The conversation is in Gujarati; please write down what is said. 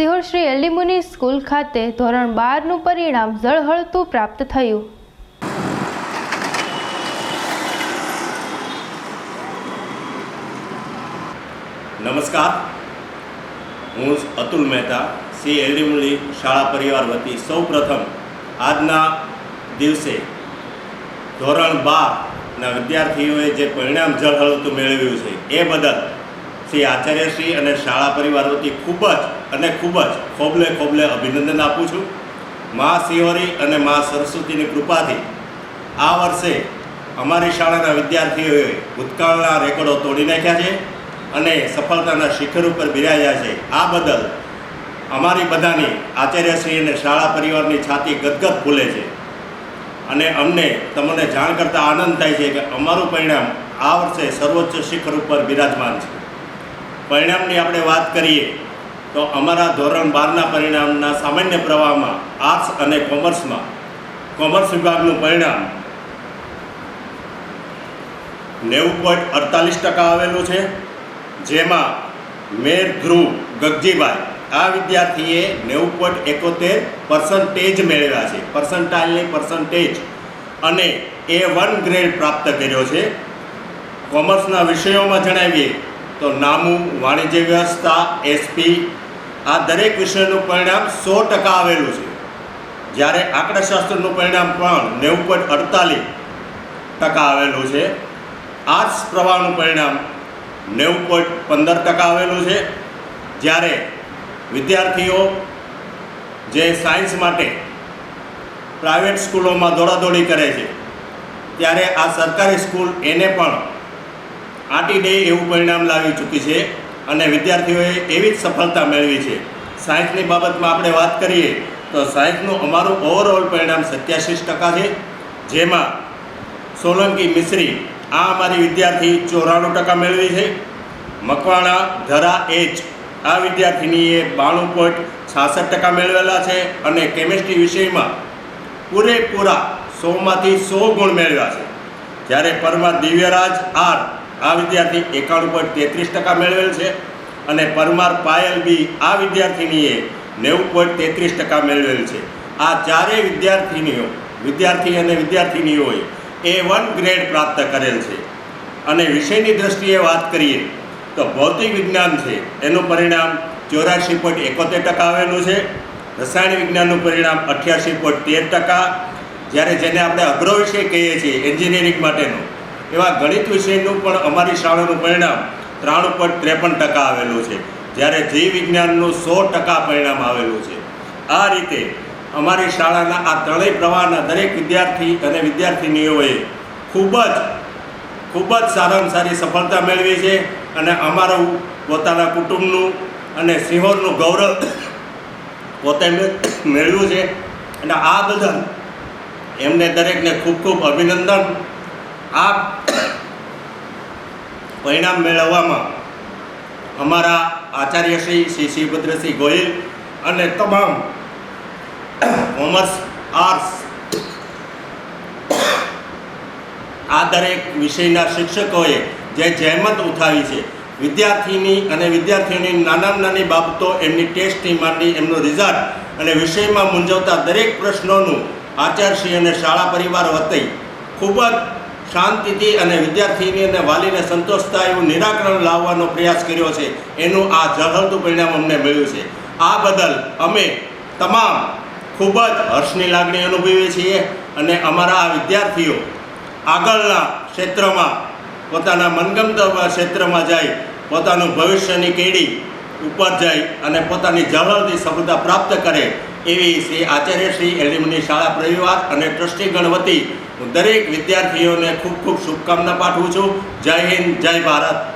સિહોર શ્રી એલિમુની સ્કૂલ ખાતે ધોરણ બારનું પરિણામ ઝળહળતું પ્રાપ્ત થયું. નમસ્કાર. હું અતુલ મહેતા, શ્રી એલડીમુલી શાળા પરિવાર વતી સૌ પ્રથમ આજના દિવસે ધોરણ બારના વિદ્યાર્થીઓએ જે પરિણામ ઝળહળતું મેળવ્યું છે, એ બદલ શ્રી આચાર્યશ્રી અને શાળા પરિવાર વતી ખૂબ જ અને ખૂબ જ ખોબલે ખોબલે અભિનંદન આપું છું. મા શિહોરી અને મા સરસ્વતીની કૃપાથી આ વર્ષે અમારી શાળાના વિદ્યાર્થીઓએ ભૂતકાળના રેકોર્ડો તોડી નાખ્યા છે અને સફળતાના શિખર ઉપર બિરાજ્યા છે. આ બદલ અમારી બધાની આચાર્યશ્રી અને શાળા પરિવારની છાતી ગદગદ ફૂલે છે. અને અમને તમને જાણ કરતાં આનંદ થાય છે કે અમારું પરિણામ આ વર્ષે સર્વોચ્ચ શિખર ઉપર બિરાજમાન છે. પરિણામની આપણે વાત કરીએ, તો અમારા ધોરણ બારના પરિણામના સામાન્ય પ્રવાહમાં આર્ટ્સ અને કોમર્સમાં કોમર્સ વિભાગનું પરિણામ નેવું પોઈન્ટ અડતાલીસ ટકા આવેલું છે, જેમાં મેર ધ્રુવ ગગજીભાઈ આ વિદ્યાર્થીએ નેવું પોઈન્ટ એકોતેર પર્સન્ટેજ મેળવ્યા છે પર્સન્ટાઇલની પર્સન્ટેજ અને એ વન ગ્રેડ પ્રાપ્ત કર્યો છે. કોમર્સના વિષયોમાં જણાવીએ તો નામું વાણિજ્ય વ્યવસ્થા એસપી આ દરેક વિષયનું પરિણામ સો ટકા આવેલું છે. જ્યારે આંકડાશાસ્ત્રનું પરિણામ પણ નેવું પોઈન્ટ અડતાલીસ ટકા આવેલું છે. આર્ટ્સ પ્રવાહનું પરિણામ નેવું પોઈન્ટ પંદર ટકા આવેલું છે. જ્યારે વિદ્યાર્થીઓ જે સાયન્સ માટે પ્રાઇવેટ સ્કૂલોમાં દોડાદોડી કરે છે, ત્યારે આ સરકારી સ્કૂલ એને પણ આંટી ડે એવું પરિણામ લાવી ચૂકી છે અને વિદ્યાર્થીઓએ એવી જ સફળતા મેળવી છે. સાયન્સની બાબતમાં આપણે વાત કરીએ તો સાયન્સનું અમારું ઓવરઓલ પરિણામ સત્યાસી ટકા છે, જેમાં સોલંકી મિશ્રી આ અમારી વિદ્યાર્થી ચોરાણું ટકા મેળવી છે, મકવાણા, ધરા એચ આ વિદ્યાર્થીનીએ બાણું પોઈન્ટ છાસઠ ટકા મેળવેલા છે અને કેમિસ્ટ્રી વિષયમાં પૂરેપૂરા સોમાંથી સો ગુણ મેળવ્યા છે. જ્યારે પરમા દિવ્યરાજ આર આ વિદ્યાર્થી એકાણું પોઈન્ટ તેત્રીસ ટકા મેળવેલ છે અને પરમાર પાયલ બી આ વિદ્યાર્થીનીએ નેવું પોઈન્ટ તેત્રીસ ટકા મેળવેલ છે. આ ચારેય વિદ્યાર્થીનીઓ, વિદ્યાર્થી અને વિદ્યાર્થીનીઓએ એ વન ગ્રેડ પ્રાપ્ત કરેલ છે. અને વિષયની દ્રષ્ટિએ વાત કરીએ તો ભૌતિક વિજ્ઞાન છે. એનું પરિણામ ચોરાશી પોઈન્ટ એકોતેર ટકા આવેલું છે. રસાયણ વિજ્ઞાનનું પરિણામ અઠ્યાસી પોઈન્ટ તેર ટકા. જ્યારે જેને આપણે અઘરો વિષય કહીએ છીએ, એન્જિનિયરિંગ માટેનું એવા ગણિત વિષયનું પણ અમારી શાળાનું પરિણામ ત્રાણું પોઈન્ટ ત્રેપન ટકા આવેલું છે. જ્યારે જીવ વિજ્ઞાનનું સો ટકા પરિણામ આવેલું છે. આ રીતે અમારી શાળાના આ ત્રણેય પ્રવાહના દરેક વિદ્યાર્થી અને વિદ્યાર્થીનીઓએ ખૂબ જ ખૂબ જ સારામાં સારી સફળતા મેળવી છે અને અમારું પોતાના કુટુંબનું અને સિંહોરનું ગૌરવ પોતે મેળવ્યું છે. અને આ બદલ એમને દરેકને ખૂબ ખૂબ અભિનંદન. આ પરિણામ મેળવવામાં અમારા આચાર્ય શ્રી શ્રી શ્રીભદ્રસિંહ ગોહિલ અને તમામ કોમર્સ, આર્ટ્સ આ દરેક વિષયના શિક્ષકોએ જે જહેમત ઉઠાવી છે, વિદ્યાર્થીની અને વિદ્યાર્થીઓની નાનામાં નાની બાબતો એમની ટેસ્ટની માંડી, એમનું રિઝલ્ટ અને વિષયમાં મૂંઝવતા દરેક પ્રશ્નોનું આચાર્યશ્રી અને શાળા પરિવાર વતી ખૂબ જ શાંતિથી અને વિદ્યાર્થીની અને વાલીને સંતોષ થાય એવું નિરાકરણ લાવવાનો પ્રયાસ કર્યો છે. એનું આ ઝળહળતું પરિણામ અમને મળ્યું છે. આ બદલ અમે તમામ ખૂબ જ હર્ષની લાગણી અનુભવીએ છીએ અને અમારા આ વિદ્યાર્થીઓ આગળના ક્ષેત્રમાં પોતાના મનગમતા ક્ષેત્રમાં જાય, પોતાનું ભવિષ્યની કેડી ઉપર જાય અને પોતાની ઝળહળતી સફળતા પ્રાપ્ત કરે એવી શ્રી આચાર્ય શ્રી એલિમની શાળા પરિવાર અને ટ્રસ્ટીગણ વતી હું દરેક વિદ્યાર્થીઓને ખૂબ ખૂબ શુભકામના પાઠવું છું. જય હિન્દ જય ભારત.